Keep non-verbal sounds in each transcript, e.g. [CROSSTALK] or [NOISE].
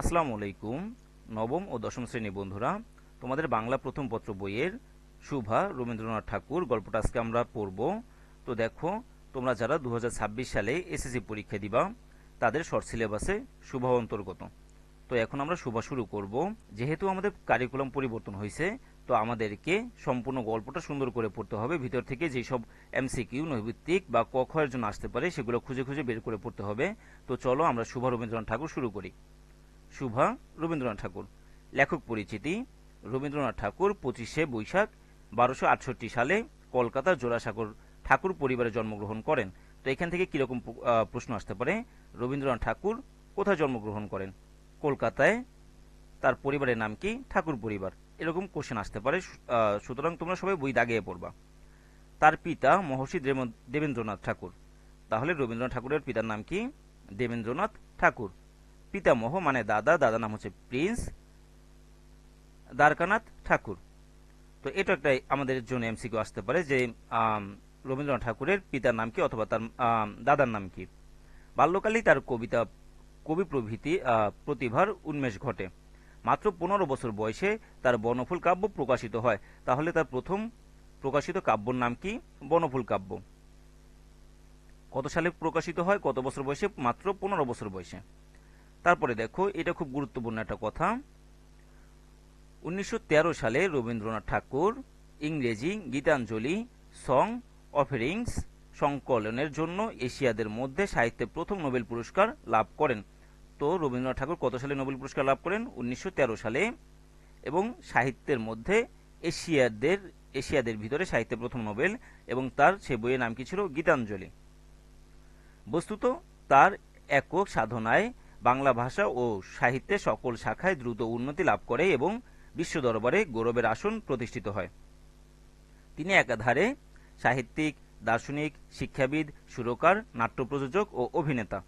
আসসালামু আলাইকুম, নবম ও দশম শ্রেণি বন্ধুরা। তোমাদের বাংলা প্রথম পত্র বইয়ের শুভা রবীন্দ্রনাথ ঠাকুর গল্পটা আজকে আমরা পড়ব। তো দেখো, তোমরা যারা দু সালে এসএসসি পরীক্ষা দিবা, তাদের শর্ট সিলেবাসে শুভা অন্তর্গত। তো এখন আমরা শুভা শুরু করব। যেহেতু আমাদের কারিকুলাম পরিবর্তন হয়েছে, তো আমাদেরকে সম্পূর্ণ গল্পটা সুন্দর করে পড়তে হবে। ভিতর থেকে যেসব এমসিকিউ নৈভিত্তিক বা ক জন্য আসতে পারে, সেগুলো খুঁজে খুঁজে বের করে পড়তে হবে। তো চলো আমরা শুভা রবীন্দ্রনাথ ঠাকুর শুরু করি। শুভা রবীন্দ্রনাথ ঠাকুর। লেখক পরিচিতি, রবীন্দ্রনাথ ঠাকুর, পঁচিশে বৈশাখ, বারোশো আটষট্টি সালে কলকাতার জোড়াসাগর ঠাকুর পরিবারে জন্মগ্রহণ করেন। তো এখান থেকে কীরকম প্রশ্ন আসতে পারে? রবীন্দ্রনাথ ঠাকুর কোথায় জন্মগ্রহণ করেন? কলকাতায়। তার পরিবারের নাম কি? ঠাকুর পরিবার। এরকম কোশ্চেন আসতে পারে। সুতরাং তোমরা সবাই বই দাগিয়ে পড়বা। তার পিতা মহর্ষি দেব- দেবেন্দ্রনাথ ঠাকুর। তাহলে রবীন্দ্রনাথ ঠাকুরের পিতার নাম কি? দেবেন্দ্রনাথ ঠাকুর। পিতামহ মানে দাদা দাদা নাম হচ্ছে প্রিন্স দ্বারকানাথ ঠাকুর। তো এটা একটা আমাদের জন্য এমসিকিউ আসতে পারে যে রবীন্দ্রনাথ ঠাকুরের পিতার নাম কি অথবা তার দাদার নাম কি। বাল্যকালেই তার কবিতা, কবি প্রভৃতি প্রতিভার উন্মেষ ঘটে। মাত্র পনেরো বছর বয়সে তার বনফুল কাব্য প্রকাশিত হয়। তাহলে তার প্রথম প্রকাশিত কাব্যর নাম কি? বনফুল কাব্য। কত সালে প্রকাশিত হয়? কত বছর বয়সে? মাত্র পনেরো বছর বয়সে। তারপরে দেখো, এটা খুব গুরুত্বপূর্ণ একটা কথা। উনিশশো তেরো সালে রবীন্দ্রনাথ ঠাকুর ইংরেজি গীতাঞ্জলি, সং অফারিংস সংকলনের জন্য এশিয়াদের মধ্যে সাহিত্যে প্রথম নোবেল পুরস্কার লাভ করেন। তো রবীন্দ্রনাথ ঠাকুর কত সালে নোবেল পুরস্কার লাভ করেন? উনিশশো তেরো সালে। এবং সাহিত্যের মধ্যে এশিয়াদের এশিয়াদের ভিতরে সাহিত্যে প্রথম নোবেল এবং তার সে বইয়ের নাম কি ছিল? গীতাঞ্জলি। বস্তুত তার একক সাধনায় বাংলা ভাষা ও সাহিত্যে সকল শাখায় দ্রুত উন্নতি লাভ করে এবং বিশ্ব দরবারে গৌরবের আসন প্রতিষ্ঠিত হয়। তিনি একাধারে সাহিত্যিক, দার্শনিক, শিক্ষাবিদ, সুরকার নাট্য প্রযোজক ও অভিনেতা।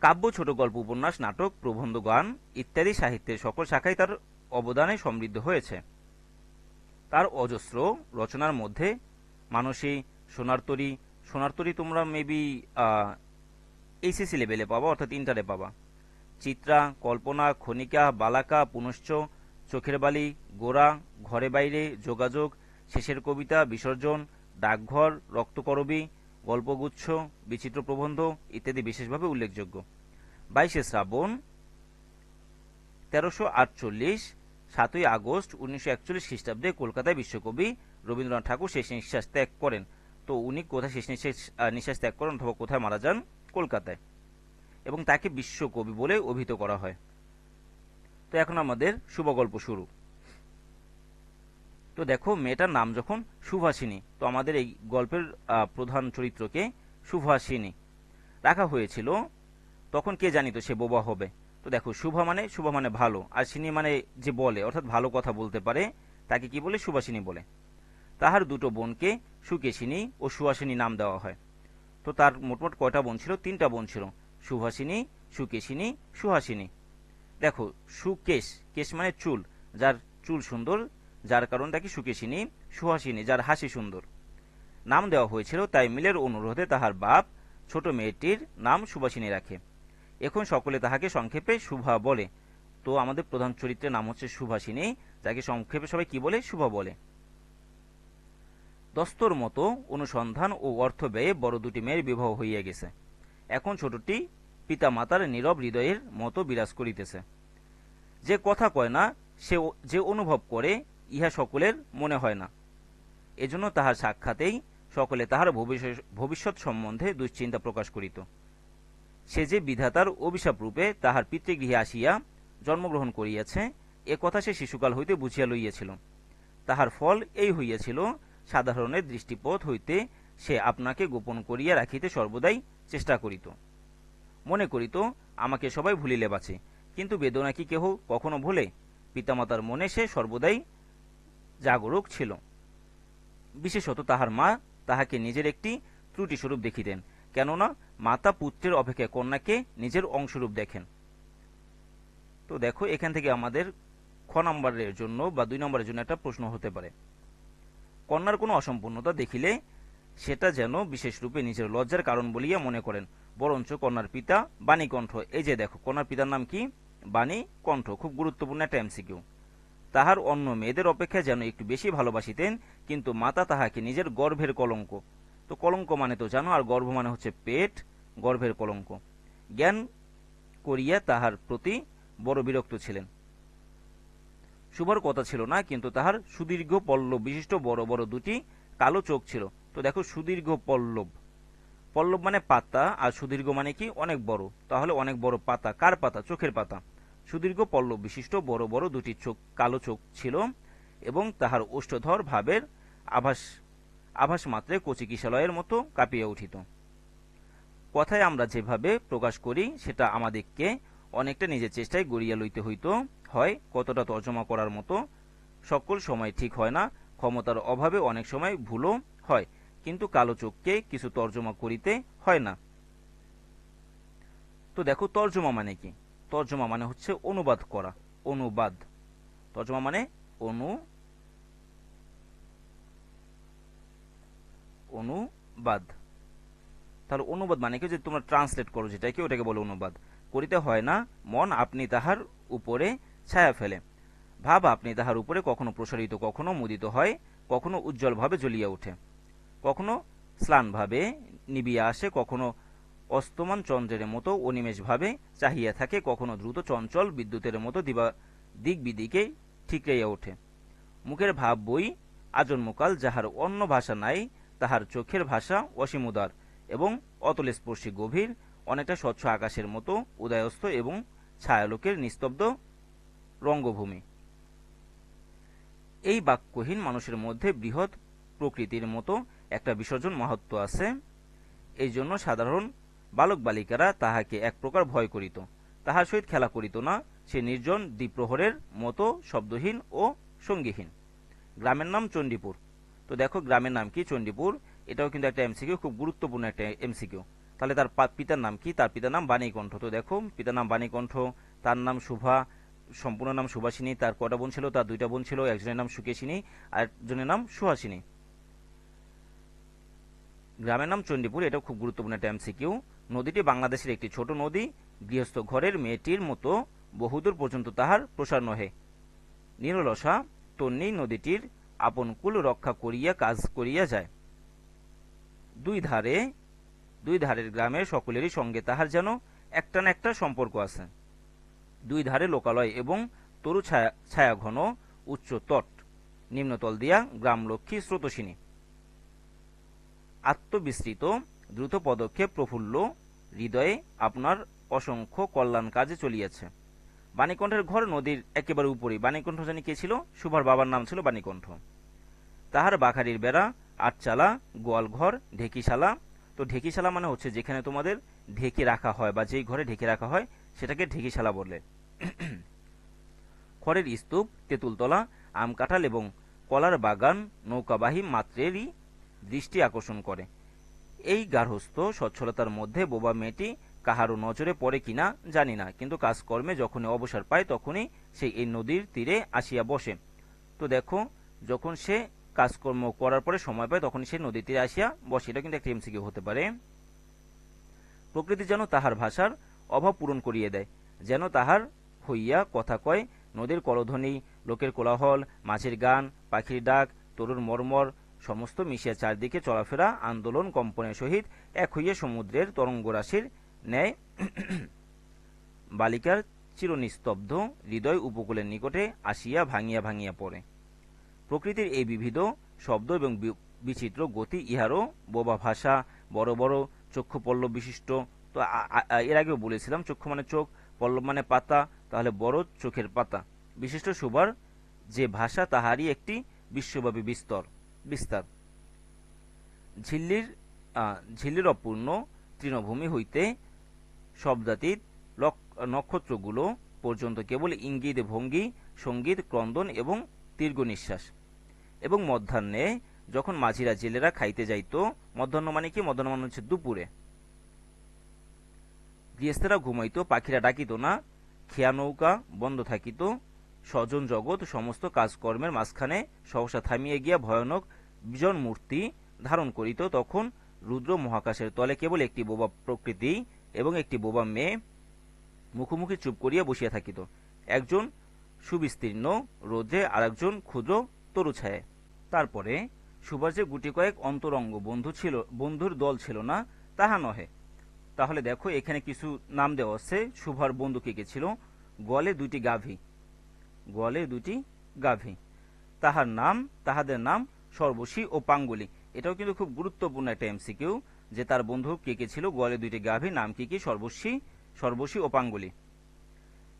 কাব্য ছোট গল্প উপন্যাস, নাটক, প্রবন্ধ, গান ইত্যাদি সাহিত্যের সকল শাখায় তার অবদানে সমৃদ্ধ হয়েছে। তার অজস্র রচনার মধ্যে মানসী সোনার তরী সোনার তোমরা মেবি এইচএসসি লেভেলে পাবা, অর্থাৎ ইন্টারে পাবা। চিত্রা, কল্পনা, খনিকা, বালাকা, পুনশ্চ, চোখের বালি, গোড়া, ঘরে বাইরে, যোগাযোগ, শেষের কবিতা, বিসর্জন, ডাকঘর, রক্তকরবী, গল্পগুচ্ছ, বিচিত্র প্রবন্ধ ইত্যাদি বিশেষভাবে উল্লেখযোগ্য। বাইশে শ্রাবণ, তেরোশো আটচল্লিশ, সাতই আগস্ট, উনিশশো একচল্লিশ খ্রিস্টাব্দে কলকাতায় বিশ্বকবি রবীন্দ্রনাথ ঠাকুর শেষ নিঃশ্বাস ত্যাগ করেন। তো উনি কোথায় শেষ নিঃশ্বাস নিঃশ্বাস ত্যাগ করেন অথবা কোথায় মারা যান? কলকাতায় এবং তাকে বিশ্বকবি বলে অভিহিত করা হয়। তো এখন আমাদের শুভ গল্প শুরু। তো দেখো, মেয়েটার নাম যখন সুভাষিনী, তো আমাদের এই গল্পের প্রধান চরিত্রকে সুভাষিনী রাখা হয়েছিল। তখন কে জানিত সে বোবা হবে? তো দেখো, শুভা মানে শুভা মানে ভালো, আর সিনী মানে যে বলে, অর্থাৎ ভালো কথা বলতে পারে, তাকে কি বলে? সুভাষিনী বলে। তাহার দুটো বোনকে সুকেশিনী ও সুহাসিনী নাম দেওয়া হয়। তো তার মোটমোট কয়টা বোন ছিল? তিনটা বোন ছিল। সুভাষিনী, সুকেশিনী, সুহাসিনী। দেখো, সুকেশ, কেশ মানে চুল। যার চুল সুন্দর, যার কারণ তাকে সুকেশিনী, সুহাসিনী, যার হাসি সুন্দর। নাম দেওয়া হয়েছিল তাই মিলের অনুরোধে তাহার বাপ ছোট মেয়েটির নাম সুভাষিনী রাখে। এখন সকলে তাহাকে সংক্ষেপে শুভা বলে। তো আমাদের প্রধান চরিত্রের নাম হচ্ছে সুভাষিনী, যাকে সংক্ষেপে সবাই কি বলে? শুভা বলে। দস্তর মতো অনুসন্ধান ও অর্থ ব্যয়ে বড় দুটি মেয়ের বিবাহ হইয়া গেছে। এখন ছোটটি পিতা মাতার নীরব হৃদয়ের মতো বিরাজ করিতেছে। যে কথা কয় না, সে যে অনুভব করে, ইহা সকলের মনে হয় না। এজন্য তাহার সাক্ষাতেই সকলে তাহার ভবিষ্যৎ- সম্বন্ধে দুশ্চিন্তা প্রকাশ করিত। সে যে বিধাতার অভিশাপ রূপে তাহার পিতৃগৃহে আসিয়া জন্মগ্রহণ করিয়াছে, এ কথা সে শিশুকাল হইতে বুঝিয়া লইয়াছিল। তাহার ফল এই হইয়াছিল সাধারণের দৃষ্টিপথ হইতে সে আপনাকে গোপন করিয়া রাখিতে সর্বদাই চেষ্টা করিত। মনে করিত, আমাকে সবাই ভুলিলে বাঁচে কিন্তু বেদনা কি কেহ কখনো ভুলে? পিতামাতার মনে সে সর্বদাই জাগরুক ছিল। বিশেষত তাহার মা তাহাকে নিজের একটি ত্রুটিস্বরূপ দেখিতেন, কেননা মাতা পুত্রের অপেক্ষা কন্যাকে নিজের অংশরূপ দেখেন। তো দেখো, এখান থেকে আমাদের খ নম্বরের জন্য বা দুই নম্বরের জন্য একটা প্রশ্ন হতে পারে। কন্যার কোনো অসম্পূর্ণতা দেখিলে সেটা যেন বিশেষ রূপে নিজের লজ্জার কারণ বলিয়া মনে করেন। বরঞ্চ কন্যার পিতা বাণীকণ্ঠ এই যে দেখো, কন্যার পিতার নাম কি? বাণী কণ্ঠ। খুব গুরুত্বপূর্ণ একটা এমসিকিউ। তাহার অন্য মেয়েদের অপেক্ষা যেন একটু বেশি ভালোবাসিতেন, কিন্তু মাতা তাহাকে নিজের গর্ভের কলঙ্ক। তো কলঙ্ক মানে তো জানো, আর গর্ভ মানে হচ্ছে পেট, গর্ভের কলঙ্ক। জ্ঞান করিয়া তাহার প্রতি বড় বিরক্ত ছিলেন। শুভর কথা ছিল না, কিন্তু তাহার সুদীর্ঘ পল্লব, বিশিষ্ট বড় বড় দুটি কালো চোখ ছিল। তো দেখো, সুদীর্ঘ পল্লব। পল্লব মানে পাতা, আর সুদীর্ঘ মানে কি? অনেক বড়। তাহলে অনেক বড় পাতা। কার পাতা? চোখের পাতা। সুদীর্ঘ পল্লব, বিশিষ্ট বড় বড় দুটি চোখ, কালো চোখ ছিল, এবং তাহার ওষ্ঠধর ভাবের আভাস আভাস মাত্রে কচিকিশালয়ের মতো কাঁপিয়ে উঠিত। কথায় আমরা যেভাবে প্রকাশ করি, সেটা আমাদেরকে অনেকটা নিজের চেষ্টায় গড়িয়া লইতে হইত। হয়, কতটা তর্জমা করার মতো সকল সময় ঠিক হয় না, ক্ষমতার অভাবে অনেক সময় ভুলও হয়, কিন্তু কালো চোখকে কিছু তর্জমা করিতে হয় না। তো দেখো, তর্জমা মানে কি? তর্জমা মানে হচ্ছে অনুবাদ করা, অনুবাদ। তর্জমা মানে অনু, অনুবাদ। তাহলে অনুবাদ মানে কি? যে তোমরা ট্রান্সলেট করো যেটাকে, ওটাকে বলে অনুবাদ। করিতে হয় না, মন আপনি তাহার উপরে ছায়া ফেলে। ভাব আপনি তাহার উপরে কখনো প্রসারিত, কখনো মুদিত হয়, কখনো উজ্জ্বলভাবে জ্বলিয়া ওঠে। কখনো স্লানভাবে নিবিয়া আসে, কখনো অস্তমান চন্দ্রের মতো অনিমেষভাবে চাহিয়া থাকে, কখনো দ্রুত চঞ্চল বিদ্যুতের মতো দিবা দিক বিদিকে ঠিকরাইয়া ওঠে। মুখের ভাব বই, আজন্মকাল যাহার অন্য ভাষা নাই, তাহার চোখের ভাষা অসীমুদার এবং অতলস্পর্শী গভীর, অনেকটা স্বচ্ছ আকাশের মতো উদয়স্থ এবং ছায়ালোকের নিস্তব্ধ রঙ্গভূমি। এই বাক্যহীন মানুষের মধ্যে বৃহৎ প্রকৃতির মতো একটা বিসর্জন মাহাত্ম আছে। এই জন্য সাধারণ বালক বালিকারা তাহাকে এক প্রকার ভয় করিত। তাহার সহিত খেলা করিত না। সে নির্জন দ্বীপ্রহরের মতো শব্দহীন ও সঙ্গীহীন। গ্রামের নাম চণ্ডীপুর। তো দেখো গ্রামের নাম কি চণ্ডীপুর? এটাও কিন্তু একটা এমসিকিউ খুব গুরুত্বপূর্ণ একটা এমসিকিউ তাহলে তার পিতার নাম কি? তার পিতার নাম বাণীকণ্ঠ। তো দেখো, পিতার নাম বাণীকণ্ঠ, তার নাম শুভা সম্পূর্ণ নাম সুভাষিনী, তার কটা বোন ছিল? তার দুইটা বোন ছিল, একজনের নাম সুকেশিনী আর একজনের নাম সুহাসিনী। গ্রামের নাম চণ্ডীপুর এটা খুব গুরুত্বপূর্ণ একটা এমসিকিউ নদীটি বাংলাদেশের একটি ছোট নদী। গৃহস্থ ঘরের মেয়েটির মতো বহুদূর পর্যন্ত তাহার প্রসার নহে। নিরলসা, তন্নি নদীটির আপন কুল রক্ষা করিয়া কাজ করিয়া যায়। দুই ধারে, দুই ধারের গ্রামের সকলেরই সঙ্গে তাহার যেন একটা না একটা সম্পর্ক আছে। দুই ধারে লোকালয় এবং তরু ছায়া ঘন উচ্চ তট। নিম্নতল দিয়া গ্রামলক্ষ্মী স্রোতসিনী। আত্মবিস্তৃত, দ্রুত পদক্ষেপ প্রফুল্ল, হৃদয়ে আপনার অসংখ্য কল্যাণ কাজে চলিয়াছে। বাণীকণ্ঠের ঘর নদীর একেবারে উপরে। বাণীকণ্ঠ জানি কে ছিল? সুভার বাবার নাম ছিল বাণীকণ্ঠ। তাহার বাখারির বেড়া, আটচালা, গোয়ালঘর, ঢেকিশালা। তো ঢেকিশালা মানে হচ্ছে যেখানে তোমাদের ঢেকে রাখা হয় বা যেই ঘরে ঢেকে রাখা হয় সেটাকে ঢেকিশালা বলে খড়ের স্তূপ, তেঁতুলতলা, আম কাঁঠাল এবং কলার বাগান, নৌকাবাহী মাত্রেরই দৃষ্টি আকর্ষণ করে। এই গার্হস্থ সচ্ছলতার মধ্যে বোবা মেয়েটি কাহারও নজরে পড়ে কিনা জানি না, কিন্তু কাজকর্মে যখনই অবসর পায় তখনই সে এই নদীর তীরে আসিয়া বসে। তো দেখো, যখন সে কাজকর্ম করার পরে সময় পায় তখন সে নদীর তীরে আসিয়া বসে। এটা কিন্তু একটা এমসিকিউ হতে পারে। প্রকৃতি যেন তাহার ভাষার অভাব পূরণ করিয়ে দেয়, যেন তাহার হইয়া কথা কয়, নদীর করধ্বনি লোকের কোলাহল মাছের গান, পাখির ডাক, তরুর মর্মর, সমস্ত মিশিয়া চারদিকে চলাফেরা, আন্দোলন কম্পনের সহিত এক হইয়া সমুদ্রের তরঙ্গরাশির ন্যায় [CLEARS THROAT] বালিকার চিরনিস্তব্ধ হৃদয় উপকূলের নিকটে আসিয়া ভাঙিয়া ভাঙিয়া পড়ে। প্রকৃতির এই বিবিধ শব্দ এবং বিচিত্র গতি ইহারও বোবা ভাষা, বড় বড় চক্ষু পল্লব বিশিষ্ট তো এর আগেও বলেছিলাম, চক্ষু মানে চোখ, পল্লব মানে পাতা, তাহলে বড় চোখের পাতা। বিশিষ্ট সুবার, যে ভাষা তাহারই একটি বিশ্বব্যাপী বিস্তর, বিস্তার। ঝিল্লির ঝিল্লির অপূর্ণ তৃণভূমি হইতে শব্দাতীত নক্ষত্রগুলো পর্যন্ত কেবল ইঙ্গিত, ভঙ্গি, সংগীত, ক্রন্দন এবং দীর্ঘ নিঃশ্বাস এবং মধ্যাহ্নে যখন মাঝিরা জেলেরা খাইতে যাইত, মধ্যাহ্ন মানে কি? মধ্যাহ্ন মানে হচ্ছে দুপুরে। গৃহস্থেরা ঘুমাইত, পাখিরা ডাকিত না, খেয়া নৌকা বন্ধ থাকিত, স্বজন জগৎ সমস্ত কাজকর্মের মাঝখানে সহসা থামিয়ে গিয়া ভয়ানক বিজন মূর্তি ধারণ করিত। তখন রুদ্র মহাকাশের তলে কেবল একটি বোবা প্রকৃতি এবং একটি বোবা মেয়ে মুখোমুখি চুপ করিয়া বসিয়া থাকিত। একজন সুবিস্তীর্ণ রোদ্রে আর একজন ক্ষুদ্র তরুছায়। তারপরে সুভার যে গুটি কয়েক অন্তরঙ্গ বন্ধু ছিল, বন্ধুর দল ছিল না, তাহা নহে। তাহলে দেখো, এখানে কিছু নাম দেওয়া আছে। সুভার বন্ধু কে কে ছিল গলে দুটি গাভী। গলে দুটি গাভী। তাহার নাম, তাহাদের নাম সর্বশী ও পাঙ্গুলি। এটাও কিন্তু খুব গুরুত্বপূর্ণ একটা এমসিকিউ যে তার বন্ধু কে কে ছিল, গলে দুইটি গাভী, নাম কি কি? সর্বশী সর্বশী ও পাঙ্গুলি।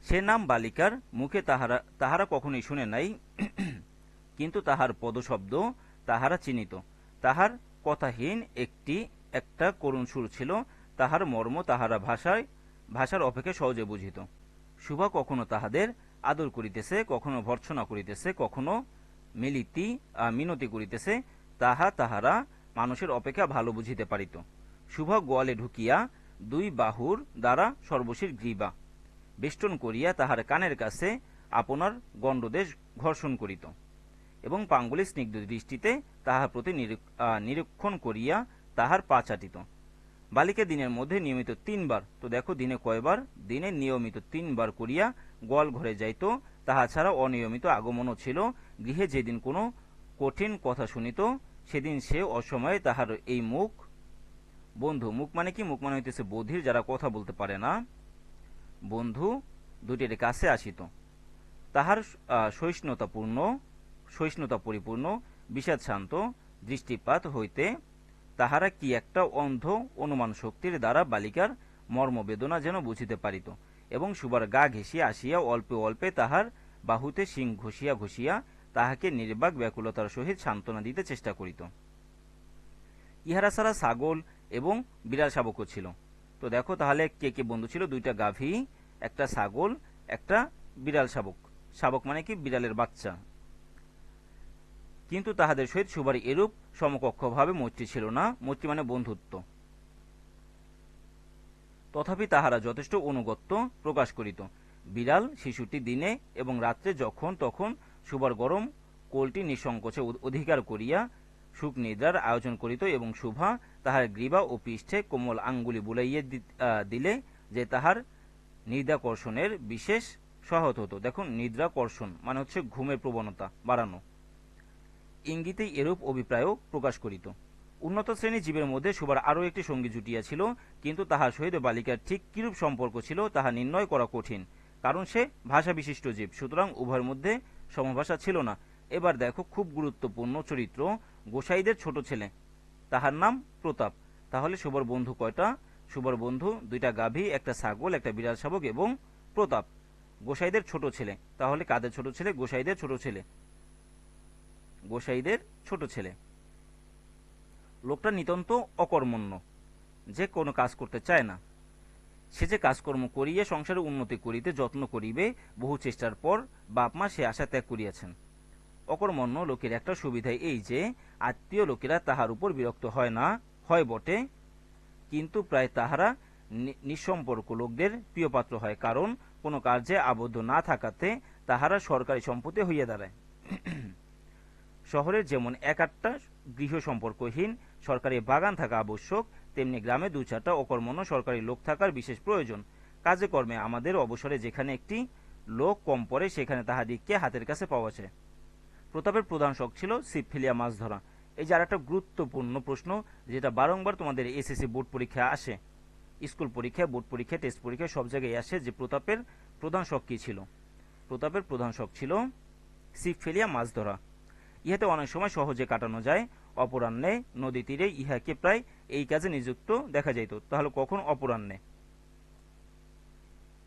সে নাম বালিকার, মুখে তাহারা তাহারা কখনোই শুনে নাই। [CLEARS THROAT] কিন্তু তাহার পদশব্দ তাহারা চিনিত। তাহার কথাহীন একটি, একটা করুণ সুর ছিল। তাহার মর্ম তাহারা ভাষায়, ভাষার অপেক্ষা সহজে বুঝিত। শুভা কখনো তাহাদের আদর করিতেছে, কখনো ভর্ৎসনা করিতেছে, কখনো মিলিতি মিনতি করিতেছে, তাহা তাহারা মানুষের অপেক্ষা ভালো বুঝিতে পারিত। শুভা গোয়ালে ঢুকিয়া দুই বাহুর দ্বারা সর্বশীর গ্রীবা, বেষ্টন করিয়া তাহার কানের কাছে আপনার গণ্ডদেশ ঘর্ষণ করিত এবং পাঙ্গুলি স্নিগ্ধ দৃষ্টিতে তাহার প্রতি নিরীক্ষণ করিয়া তাহার পা চাটিত। বালিকা দিনের মধ্যে নিয়মিত তিনবার। তো দেখো, দিনে কয়বার? দিনে নিয়মিত তিনবার করিয়া গোয়াল ঘরে যাইত। তাহা ছাড়া অনিয়মিত আগমনও ছিল। গৃহে যেদিন কোনো কঠিন কথা শুনিত, সেদিন সে অসময়ে তাহার এই মুখ। বন্ধু, মুখ মানে কি? মুখ মানে হইতেছে বধির, যারা কথা বলতে পারে না। বন্ধু দুটির কাছে আসিত। তাহার সহিষ্ণুতাপূর্ণ, সহিষ্ণুতা পরিপূর্ণ, বিষাদ শান্ত, দৃষ্টিপাত হইতে তাহারা কি একটা অন্ধ অনুমান শক্তির দ্বারা বালিকার মর্মবেদনা যেন বুঝিতে পারিত, এবং সুবার গা ঘেঁষিয়া আসিয়া অল্পে অল্পে তাহার বাহুতে শিং ঘষিয়া ঘষিয়া তাহাকে নির্বাক ব্যাকুলতার সহিত সান্ত্বনা দিতে চেষ্টা করিত। ইহারা ছাড়া ছাগল এবং বিড়াল শাবকও ছিল। তো দেখো তাহলে কে কে বন্ধু ছিল? দুইটা গাভী, একটা ছাগল, একটা বিড়াল শাবক। শাবক মানে কি? বিড়ালের বাচ্চা। কিন্তু তাহাদের সহিত সুবার এরূপ সমকক্ষভাবে মৈত্রী ছিল না। মৈত্রী মানে বন্ধুত্ব। তথাপি তাহারা যথেষ্ট অনুগত্য প্রকাশ করিত। বিড়াল শিশুটি দিনে এবং রাত্রে যখন তখন সুবার গরম কোলটি নিঃসংকোচে অধিকার করিয়া সুখ নিদ্রার আয়োজন করিত এবং শুভা তাহার গ্রীবা ও পৃষ্ঠে কোমল আঙ্গুলি বুলাইয়া দিলে যে তাহার নিদ্রাকর্ষণের বিশেষ সহত হতো। দেখুন, নিদ্রাকর্ষণ মানে হচ্ছে ঘুমের প্রবণতা বাড়ানো। ইঙ্গিতেই এরূপ অভিপ্রায়ও প্রকাশ করিত। উন্নত শ্রেণি জীবের মধ্যে সুবার আরও একটি সঙ্গী জুটিয়াছিল কিন্তু তাহার সহিত বালিকার ঠিক কিরূপ সম্পর্ক ছিল তাহা নির্ণয় করা কঠিন, কারণ সে ভাষা বিশিষ্ট জীব, সুতরাং উভয়ের মধ্যে সমভাষা ছিল না। এবার দেখো খুব গুরুত্বপূর্ণ চরিত্র, গোসাইদের ছোট ছেলে। তাহার নাম প্রতাপ। তাহলে সুবর বন্ধু কয়টা? সুবর বন্ধু দুইটা গাভী, একটা ছাগল, একটা বিড়াল শাবক এবং প্রতাপ। গোসাইদের ছোট ছেলে। তাহলে কাদের ছোট ছেলে? গোসাইদের ছোট ছেলে। গোসাইদের ছোট ছেলে। লোকটা নিতন্ত অকর্মণ্য, যে কোনো কাজ করতে চায় না। সে যে কাজকর্ম করিয়া সংসারে উন্নতি করিতে যত্ন করিবে, বহু চেষ্টার পর বাপ মা সে আশা ত্যাগ করিয়াছেন। অকর্মণ্য লোকের একটা সুবিধা এই যে, আত্মীয় লোকেরা তাহার উপর বিরক্ত হয় না, হয় বটে, কিন্তু প্রায় তাহারা নিঃসম্পর্ক লোকদের প্রিয়পাত্র হয়, কারণ কোনো কার্যে আবদ্ধ না থাকাতে তাহারা সরকারি সম্পত্তি হইয়া দাঁড়ায়। শহরের যেমন এক আটটা গৃহ সম্পর্কহীন, সরকারি বাগান থাকা আবশ্যক, তেমনি গ্রামে দু চারটা অকর্মণ্য সরকারি লোক থাকার বিশেষ প্রয়োজন। কাজে কর্মে আমাদের অবসরে যেখানে একটি লোক কম পড়ে, সেখানে তাহাদিগকে হাতের কাছে পাওয়া যায়। প্রতাপের প্রধান শখ ছিল ছিপ ফেলিয়া মাছ ধরা। এই যে আর একটা গুরুত্বপূর্ণ প্রশ্ন, যেটা বারংবার তোমাদের এসএসসি বোর্ড পরীক্ষা আসে। স্কুল পরীক্ষা, বোর্ড পরীক্ষা, টেস্ট পরীক্ষা, সব জায়গায় আসে যে প্রতাপের প্রধান শখ কি ছিল। প্রতাপের প্রধান শখ ছিল ছিপ ফেলিয়া মাছ ধরা। ইহাতে অনেক সময় সহজে কাটানো যায়। অপরাহ্নে নদী তীরে ইহাকে প্রায় এই কাজে নিযুক্ত দেখা যাইত। তাহলে কখন অপরাহ্নে?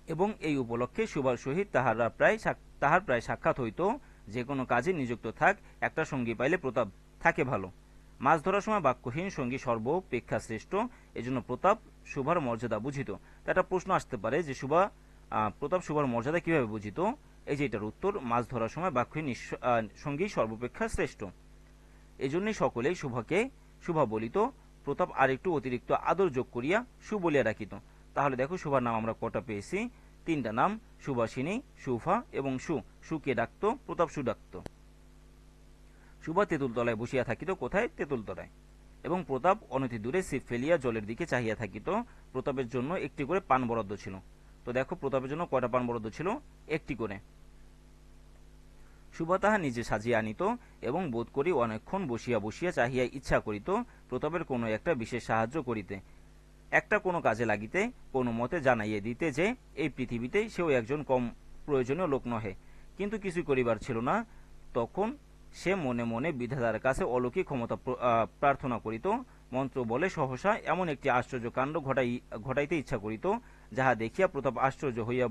এবং এই উপলক্ষে সুভার সহিত তাহারা প্রায় তাহার প্রায় সাক্ষাৎ হইত। যে কোনো কাজে নিযুক্ত থাক, একটা সঙ্গী পাইলে প্রতাপ থাকে ভালো। মাছ ধরার সময় বাক্যহীন সঙ্গী সর্বপেক্ষা শ্রেষ্ঠ। এজন্য প্রতাপ সুভার মর্যাদা বুঝিত। তা একটা প্রশ্ন আসতে পারে যে সুভা প্রতাপ সুভার মর্যাদা কীভাবে বুঝিত? এই যে এটার উত্তর, মাছ ধরার সময় বাক্যহীন সঙ্গী সর্বপেক্ষা শ্রেষ্ঠ। এজন্যই সকলেই শুভাকে শুভা বলিত প্রতাপ আরেকটু অতিরিক্ত আদর যোগ করিয়া সু বলিয়া রাখিত। তাহলে দেখো শুভার নাম আমরা কটা পেয়েছি? তিনটা নাম, সুভাষিনী, সুফা এবং সু। সুকে ডাকতো, প্রতাপ সু ডাকতো। সুভা তেঁতুল তলায় বসিয়া থাকিত, কোথায়? তেঁতুল তলায় এবং প্রতাপ অনতি দূরে ছিপ ফেলিয়া জলের দিকে চাহিয়া থাকিত। প্রতাপের জন্য একটি করে পান বরাদ্দ ছিল। তো দেখো প্রতাপের জন্য কয়টা পান বরাদ্দ ছিল? একটি করে। সুভা তাহা নিজে সাজিয়া আনিত এবং বোধ করি অনেকক্ষণ বসিয়া বসিয়া চাহিয়া ইচ্ছা করিত প্রতাপের কোনো একটা বিশেষ সাহায্য করিতে। একটা কোনো কাজে লাগিতে, কোনো মতে জানাইয়া দিতে যে, এই পৃথিবীতে সেও একজন কম প্রয়োজনীয় লোক নহে। কিন্তু কিছু করিবার ছিল না, তখন সে মনে মনে বিধাতার কাছে অলৌকিক ক্ষমতা প্রার্থনা করিত। মন্ত্র বলে, সহসা, এমন একটি আশ্চর্য কাণ্ড ঘটাই ঘটাইতে ইচ্ছা করিত। যাহা দেখিয়া প্রতাপ আশ্চর্য হইয়া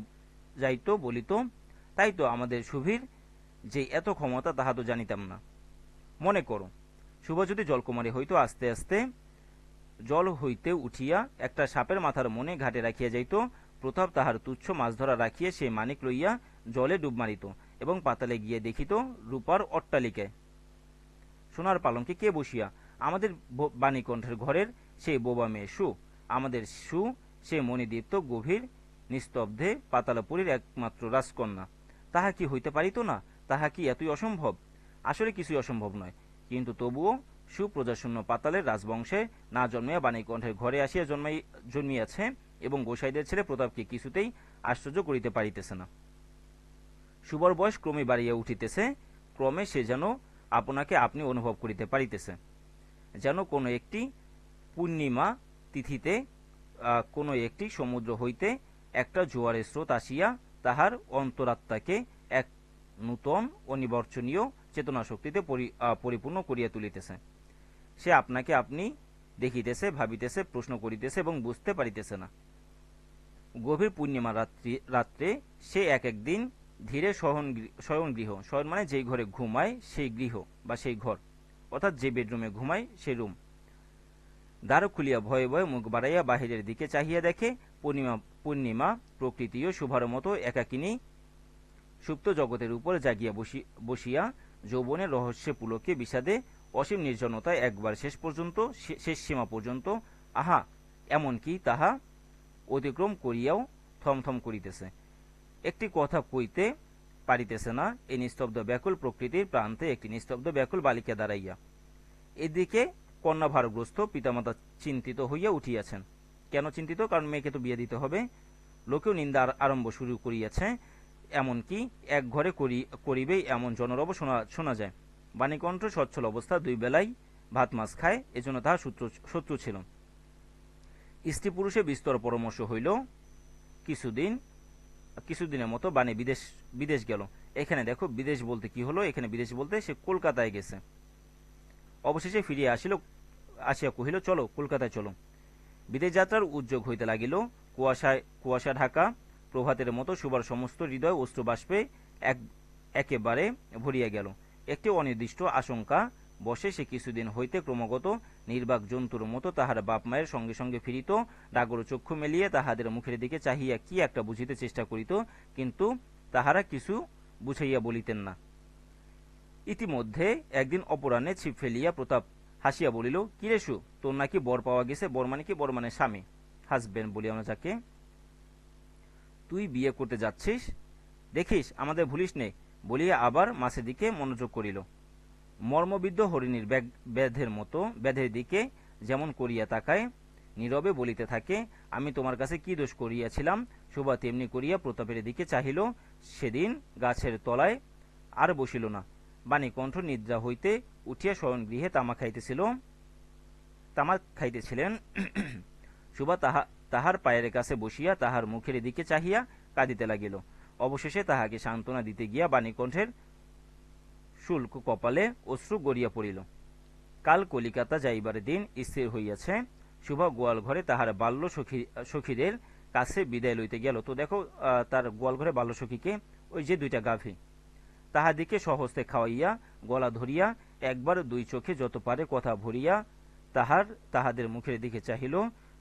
যাইত, বলিত, তাই তো আমাদের সুভীর যে এত ক্ষমতা তাহা তো জানিতাম না। মনে করো শুভ যদি জলকুমারী হইতো আস্তে আস্তে জল হইতে উঠিয়া একটা সাপের মাথার মনে ঘাটে রাখিয়া যাইত। প্রতাপ তাহার তুচ্ছ মাছ ধরা রাখিয়া সে মানিক লইয়া জলে ডুব মারিত এবং পাতালে গিয়ে দেখিত রূপার অট্টালিকায় সোনার পালঙ্কে কে বসিয়া? আমাদের বাণীকণ্ঠের ঘরের সেই বোবা মেয়ে সু, আমাদের সু সে মণিদীপ্ত গভীর, নিস্তব্ধে পাতালাপুরীর একমাত্র রাজকন্যা। তাহা কি হইতে পারিত না? তাহা কি এতই অসম্ভব? আসলে কিছুই অসম্ভব নয়। কিন্তু তবুও সুপ্রজাশূন্য পাতালের রাজবংশে না জন্মিয়া বাণীকণ্ঠের ঘরে আসিয়া জন্মাই, জন্মিয়াছে এবং গোসাইদের ছেলে প্রতাপকে কিছুতেই আশ্চর্য করিতে পারিতেছে না। সুবর বয়স ক্রমে বাড়িয়া উঠিতেছে, ক্রমে সে যেন আপনাকে আপনি অনুভব করিতে পারিতেছে। যেন কোনো একটি পূর্ণিমা তিথিতে কোনো একটি সমুদ্র হইতে একটা জোয়ারের স্রোত আসিয়া তাহার অন্তরাত্মাকে এক নূতন অনিবর্চনীয় চেতনা শক্তিতে পরিপূর্ণ করিয়া তুলিতেছে। সে আপনাকে আপনি দেখিতেছে, ভাবিতেছে, প্রশ্ন করিতেছে এবং বুঝতে পারিতেছে না। গভীর পূর্ণিমা রাত্রি, রাত্রে সে এক একদিন ধীরে গৃ- শয়ন গৃহ শয়ন মানে যেই ঘরে ঘুমায় সেই গৃহ বা সেই ঘর, অর্থাৎ যে বেডরুমে ঘুমায় সেই রুম। দ্বার খুলিয়া ভয়ে ভয়ে মুখ বাড়াইয়া বাহিরের দিকে চাহিয়া দেখে, পূর্ণিমা পূর্ণিমা প্রকৃতিও শুভার মতো একাকিনী সুপ্ত জগতের উপর জাগিয়া বসি- বসিয়া যৌবনের রহস্যে পুলকে বিষাদে অসীম নির্জনতায় একবার শেষ পর্যন্ত শেষ সীমা পর্যন্ত, আহা এমনকি তাহা অতিক্রম করিয়াও থমথম করিতেছে। একটি কথা কইতে পারিতেছে না, এই নিস্তব্ধ ব্যাকুল প্রকৃতির প্রান্তে একটি নিস্তব্ধ ব্যাকুল বালিকা দাঁড়াইয়া। এদিকে কন্যাভারগ্রস্ত পিতামাতা চিন্তিত হইয়া উঠিয়াছেন। কেন চিন্তিত? কারণ মেয়েকে তো বিয়ে দিতে হবে। লোকেও নিন্দা আর- আরম্ভ শুরু করিয়াছে। এমনকি এক ঘরে করি, করিবেই এমন জনরব শোনা শোনা যায়। বাণীকণ্ঠ সচ্ছল অবস্থা, দুই বেলাই ভাত মাছ খায়, এজন্য তাহা শত্রু শত্রু ছিল। স্ত্রী পুরুষে বিস্তর পরামর্শ হইল, কিছুদিন, কিছুদিনের মতো বাণী বিদেশ বিদেশ গেল। এখানে দেখো বিদেশ বলতে কি হলো? এখানে বিদেশ বলতে সে কলকাতায় গেছে। অবশেষে ফিরিয়া আসিল আসিয়া কহিল, চলো, কলকাতায় চলো। বিদেশ যাত্রার উদ্যোগ হইতে লাগিল। কুয়াশায়, কুয়াশা ঢাকা, প্রভাতের মতো সুবার সমস্ত হৃদয় অস্ত্র বাষ্পে এক, একেবারে ভরিয়া গেল। একটি অনির্দিষ্ট আশঙ্কা বসে সে কিছুদিন হইতে ক্রমাগত নির্বাক জন্তুর মতো তাহার বাপ মায়ের সঙ্গে সঙ্গে ফিরিত, ডাগর চক্ষু মেলিয়ে তাহাদের মুখের দিকে চাহিয়া কি একটা বুঝিতে চেষ্টা করিত, কিন্তু তাহারা কিছু বুঝাইয়া বলিতেন না। ইতিমধ্যে একদিন অপরাহ্নে ছিপ ফেলিয়া প্রতাপ হাসিয়া বলিল কিরে সু? তোর নাকি বর পাওয়া গেছে? বর মানে কি? বর মানে স্বামী। হাসবেন, বলি আমরা যাকে। তুই বিয়ে করতে যাচ্ছিস? দেখিস, আমাদের ভুলিস নে, বলিয়া আবার মাছের দিকে মনোযোগ করিল। মর্মবিদ্ধ হরিণীর ব্যাধের মতো, ব্যাধের দিকে যেমন করিয়া তাকায়, নীরবে বলিতে থাকে, আমি তোমার কাছে কি দোষ করিয়াছিলাম? শোভা তেমনি করিয়া প্রতাপের দিকে চাহিল, সেদিন গাছের তলায় আর বসিল না। বাণীকণ্ঠ নিদ্রা হইতে উঠিয়া শয়ন গৃহে তামা খাইতেছিল। তামা খাইতেছিলেন। [CLEARS THROAT] সুভা তাহা, তাহার পায়ের কাছে বসিয়া তাহার মুখের দিকে চাহিয়া কাঁদিতে লাগিল। অবশেষে তাহাকে সান্ত্বনা দিতে গিয়া বাণীকণ্ঠের শুল্ক কপালে অশ্রু গড়িয়া পড়িল। কাল কলিকাতা যাইবার দিন স্থির হইয়াছে। শুভা গোয়াল ঘরে তাহার বাল্য সখী, সখীদের কাছে বিদায় লইতে গেল। তো দেখো তার গোয়াল ঘরে বাল্য সখীকে ওই যে দুইটা গাভী। তাহাদিকে সহস্তে খাওয়াইয়া, গলা ধরিয়া, একবার দুই চোখে যত পারে কথা ভরিয়া, তাহার তাহাদের মুখের দিকে চাহিল,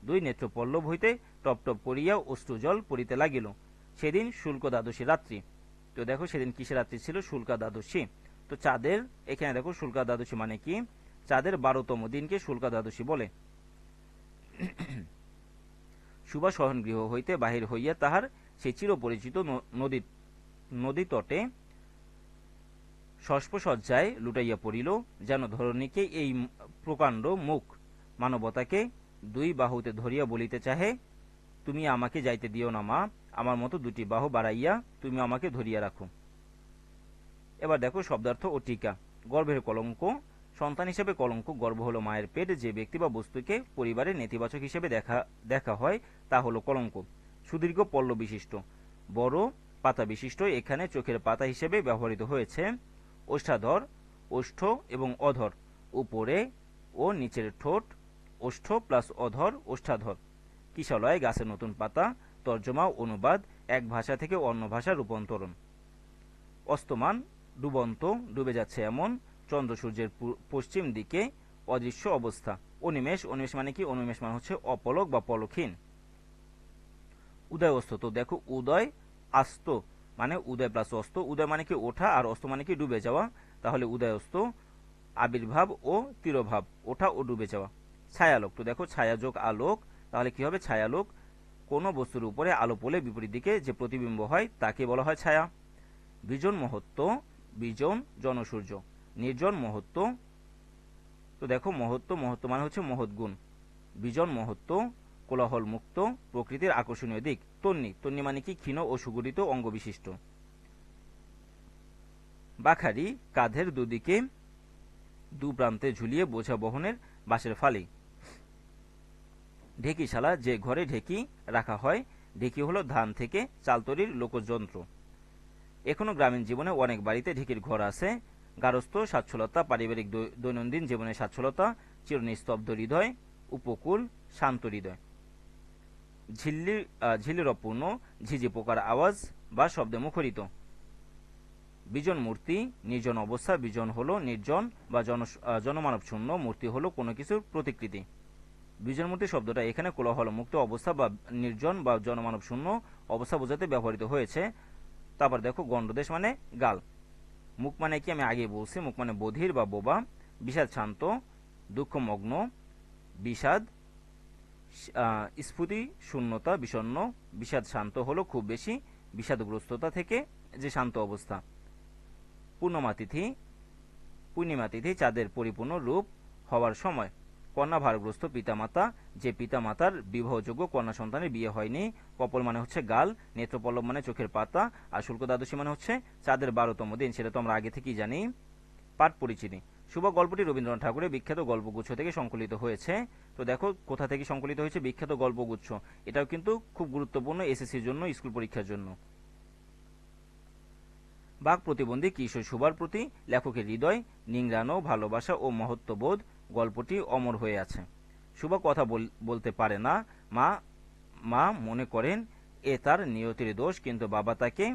দুই নেত্র পল্লব হইতে টপ টপ করিয়া অশ্রুজল পড়িতে লাগিল। সেদিন শুল্ক দ্বাদশী রাত্রি। তো দেখো সেদিন কিসের রাত্রি ছিল? শুল্কা দ্বাদশী। তো চাঁদের, এখানে দেখো শুল্কা দ্বাদশী মানে কি? চাঁদের বারোতম দিনকে শুল্কা দ্বাদশী বলে। সুভা শয়ন গৃহ হইতে বাহির হইয়া তাহার সেই চিরপরিচিত নদী নদী তটে সস্পসজ্জায় লুটাইয়া পড়িল, যেন ধরণীকে এই প্রকাণ্ড মুখ মানবতাকে দুই বাহুতে ধরিয়া বলিতে চাহে, তুমি আমাকে যাইতে দিও না মা, আমার মতো দুটি বাহু বাড়াইয়া তুমি আমাকে ধরিয়া রাখো। এবার দেখো শব্দার্থ ও টিকা। গর্ভের কলঙ্ক, সন্তান হিসেবে কলঙ্ক গর্ভ হলো মায়ের পেট, যে ব্যক্তি বা বস্তুকে পরিবারের নেতিবাচক হিসেবে দেখা দেখা হয়, তা হলো কলঙ্ক। সুদীর্ঘ পল্ল বিশিষ্ট বড় পাতা বিশিষ্ট, এখানে চোখের পাতা হিসেবে ব্যবহৃত হয়েছে। ওষ্ঠাধর, ওষ্ঠ এবং অধর, উপরে ও নিচের ঠোঁট, ওষ্ঠ প্লাস অধর, ওষ্ঠাধর। কিশলয় গাছের নতুন পাতা, তর্জমা, অনুবাদ, এক ভাষা থেকে অন্য ভাষা রূপান্তরণ। অস্তমান, ডুবন্ত, ডুবে যাচ্ছে এমন, চন্দ্র সূর্যের পশ্চিম দিকে অদৃশ্য অবস্থা। অনিমেষ অনিমেষ মানে কি? অনিমেষ মানে হচ্ছে অপলক বা পলকহীন। উদয় অস্ত তো দেখো উদয়, আস্ত মানে উদয় প্লাস অস্ত। উদয় মানে কি ওঠা আর অস্ত মানে কি ডুবে যাওয়া। তাহলে উদয় অস্ত, আবির্ভাব ও তিরোভাব, ওঠা ও ডুবে যাওয়া। ছায়ালোক, তো দেখো ছায়াযোগ আলোক, তাহলে কি হবে? ছায়ালোক, কোনো বস্তুর উপরে আলো পড়লে বিপরীত দিকে যে প্রতিবিম্ব হয়, তাকে বলা হয় ছায়া। বিজন মহত্ব, বিজন জনসূর্য। নির্জন মহত্ব, তো দেখো মহত্ব মহত্ব মানে হচ্ছে মহৎ গুণ। বিজন মহত্ব কোলাহল মুক্ত প্রকৃতির আকর্ষণীয় দিক। তন্নি। তন্নি মানে কি? ক্ষীণ ও সুগঠিত অঙ্গ বিশিষ্ট। বাখারি কাঁধের দুদিকে দু প্রান্তে ঝুলিয়ে বোঝা বহনের বাঁশের ফালি। ঢেকিশালা যে ঘরে ঢেকি রাখা হয়, ঢেকি হলো ধান থেকে চাল তৈরির লোকযন্ত্র এখনও গ্রামীণ জীবনে অনেক বাড়িতে ঢেকির ঘর আছে। গারস্থ সাচ্ছলতা পারিবারিক দৈনন্দিন জীবনের সাচ্ছলতা চিরনিস্তব্ধ হৃদয়, উপকূল, শান্ত হৃদয়। ঝিল্লি ঝিল্লির অপূর্ণ ঝিঝি পোকার আওয়াজ বা শব্দে মুখরিত। বিজন মূর্তি, নির্জন অবস্থা, বিজন হলো নির্জন বা জন জনমানব শূন্য, মূর্তি হলো কোনো কিছুর প্রতিকৃতি। বিজন মূর্তি শব্দটা এখানে কোলাহল মুক্ত অবস্থা বা নির্জন বা জনমানব শূন্য অবস্থা বোঝাতে ব্যবহৃত হয়েছে। তারপর দেখো গণ্ডদেশ মানে গাল। মুখ মানে কি? আমি আগে বলছি, মুখ মানে বধির বা বোবা, বিষাদ শান্ত, দুঃখমগ্ন, বিষাদ স্ফুতি, শূন্যতা, বিষণ্ণ, বিষাদ শান্ত হলো খুব বেশি, বিষাদগ্রস্ততা থেকে যে শান্ত অবস্থা। পূর্ণমা তিথি, পূর্ণিমা তিথি চাঁদের পরিপূর্ণ রূপ হওয়ার সময়। কন্যা ভারগ্রস্ত পিতামাতা, যে পিতামাতার বিবাহযোগ্য কন্যা সন্তানের বিয়ে হয়নি, কপল মানে হচ্ছে গাল, নেত্রপল্লব মানে চোখের পাতা, আর শুল্ক দ্বাদশী মানে হচ্ছে চাঁদের বারোতম দিন, সেটা তো আমরা আগে থেকেই জানি। পাঠ পরিচিতি। শুভ গল্পটি রবীন্দ্রনাথ ঠাকুরের বিখ্যাত গল্পগুচ্ছ থেকে সংকলিত হয়েছে। তো দেখো, কোথা থেকে সংকলিত হয়েছে বিখ্যাত গল্পগুচ্ছ? এটাও কিন্তু খুব গুরুত্বপূর্ণ এসএসসির জন্য, স্কুল পরীক্ষার জন্য। বাক প্রতিবন্ধী কিশোর সুবার প্রতি লেখকের হৃদয়, নিংড়ানো, ভালোবাসা ও মহত্ববোধ গল্পটি অমর হয়ে আছে। শুভা কথা বল- বলতে পারে না। মা মা মনে করেন, এ তার নিয়তির দোষ, কিন্তু বাবা তাকে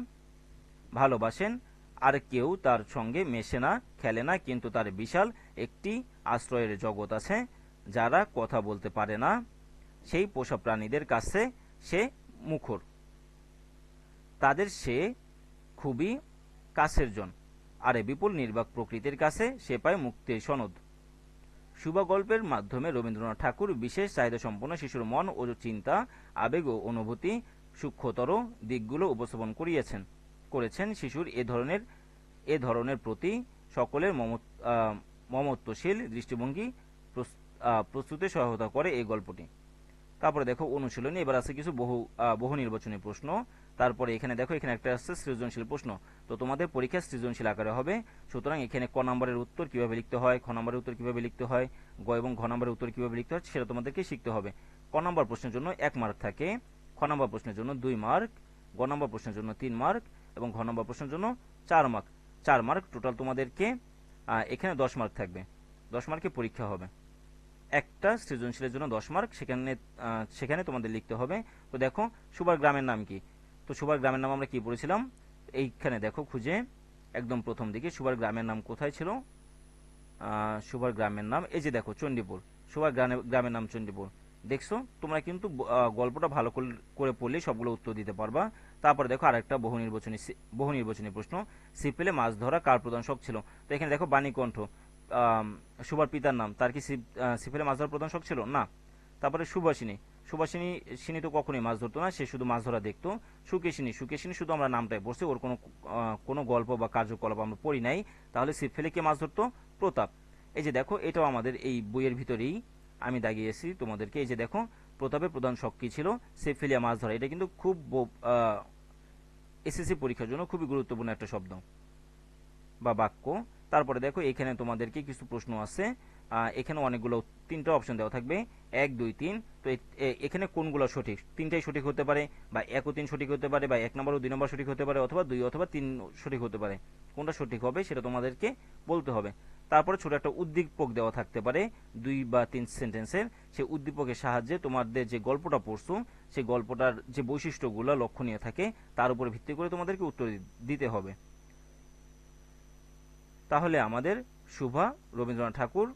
ভালোবাসেন আর কেউ তার সঙ্গে মেশে না, খেলে না, কিন্তু তার বিশাল একটি আশ্রয়ের জগৎ আছে, যারা কথা বলতে পারে না। সেই পোষা প্রাণীদের কাছে সে মুখর। তাদের সে খুবই কাছের জন। আর বিপুল নির্বাক প্রকৃতির কাছে সে পায় মুক্তির সনদ। শুভ গল্পের মাধ্যমে রবীন্দ্রনাথ ঠাকুর বিশেষ চাহিদা সম্পন্ন শিশুর মন ও চিন্তা, আবেগ ও অনুভূতি সূক্ষ্মতর দিকগুলো উপস্থাপন করিয়েছেন। করেছেন শিশুর এ ধরনের এ ধরনের প্রতি সকলের মমত্বশীল দৃষ্টিভঙ্গি প্রস্তুতে সহায়তা করে এই গল্পটি। তারপরে দেখো অনুশীলনী, এবার আছে কিছু বহু বহু নির্বাচনী প্রশ্ন। তারপরে এখানে দেখো, এখানে একটা আসছে সৃজনশীল প্রশ্ন। তো তোমাদের পরীক্ষা সৃজনশীল আকারে হবে। সুতরাং এখানে ক নম্বরের উত্তর কীভাবে লিখতে হয়, খ নম্বরের উত্তর কীভাবে লিখতে হয়, গ এবং ঘ নম্বরের উত্তর কীভাবে লিখতে হয়, সেটা তোমাদেরকে শিখতে হবে। ক নম্বর প্রশ্নের জন্য এক মার্ক থাকে, খ নম্বর প্রশ্নের জন্য দুই মার্ক, গ নম্বর প্রশ্নের জন্য তিন মার্ক এবং ঘ নম্বর প্রশ্নের জন্য চার মার্ক চার মার্ক টোটাল তোমাদেরকে এখানে দশ মার্ক থাকবে। দশ মার্কে পরীক্ষা হবে। একটা সৃজনশীলের জন্য দশ মার্ক সেখানে সেখানে তোমাদের লিখতে হবে। তো দেখো, সুবার গ্রামের নাম কি? তো সুবার গ্রামের নাম আমরা কি পড়েছিলাম? এইখানে দেখো, খুঁজে একদম প্রথম দিকে, সুবার গ্রামের নাম কোথায় ছিল? সুবার গ্রামের নাম, এই যে দেখো, চণ্ডীপুর। সুবার গ্রামে- গ্রামের নাম চণ্ডীপুর। দেখছ? তোমরা কিন্তু গল্পটা ভালো করে পড়লে সবগুলো উত্তর দিতে পারবা। তারপরে দেখো আরেকটা বহু নির্বাচনী বহু নির্বাচনী প্রশ্ন। সিপিএলে মাছ ধরা কার প্রধান শখ ছিল? তো এখানে দেখো বাণীকণ্ঠ সুভার পিতার নাম। তার কি সিপ- সিপিএলে মাছ ধরার প্রধান শখ ছিল? না। তারপরে সুভাষিনী। সুভাষিনী, সিনী তো কখনোই মাছ ধরতো না, সে শুধু মাছ ধরা দেখতো। সুকেশিনী। সুকেশিনী শুধু আমরা নামটাই পড়ছি ওর কোনো কোনো গল্প বা কার্যকলাপ আমরা পড়ি নাই। তাহলে সিপ ফেলে কে মাছ ধরতো? প্রতাপ। এই যে দেখো, এটাও আমাদের এই বইয়ের ভিতরেই আমি দাগিয়েছি তোমাদেরকে এই যে দেখো প্রতাপের প্রধান শখ কি ছিল? সেফিলিয়া মাছ ধরা। এটা কিন্তু খুব এসএসসি পরীক্ষার জন্য খুবই গুরুত্বপূর্ণ একটা শব্দ বা বাক্য। তারপরে দেখো, এখানে তোমাদেরকে কিছু প্রশ্ন আছে। এখানে অনেকগুলো, তিনটা অপশন দেওয়া থাকবে। এক, দুই, তিন। তো এখানে কোনগুলো সঠিক? তিনটাই সঠিক হতে পারে, বা এক ও তিন সঠিক হতে পারে, বা এক নম্বর ও দুই নম্বর সঠিক হতে পারে, অথবা দুই অথবা তিন সঠিক হতে পারে। কোনটা সঠিক হবে সেটা তোমাদেরকে বলতে হবে। তারপরে ছোট একটা উদ্দীপক দেওয়া থাকতে পারে, দুই বা তিন সেন্টেন্সের সেই উদ্দীপকের সাহায্যে তোমাদের যে গল্পটা পড়ছো সেই গল্পটার যে বৈশিষ্ট্যগুলো লক্ষণীয় থাকে, তার উপর ভিত্তি করে তোমাদেরকে উত্তর দিতে হবে। তাহলে আমাদের শুভা রবীন্দ্রনাথ ঠাকুর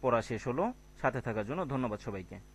পড়া শেষ হলো। সাথে থাকার জন্য ধন্যবাদ সবাইকে।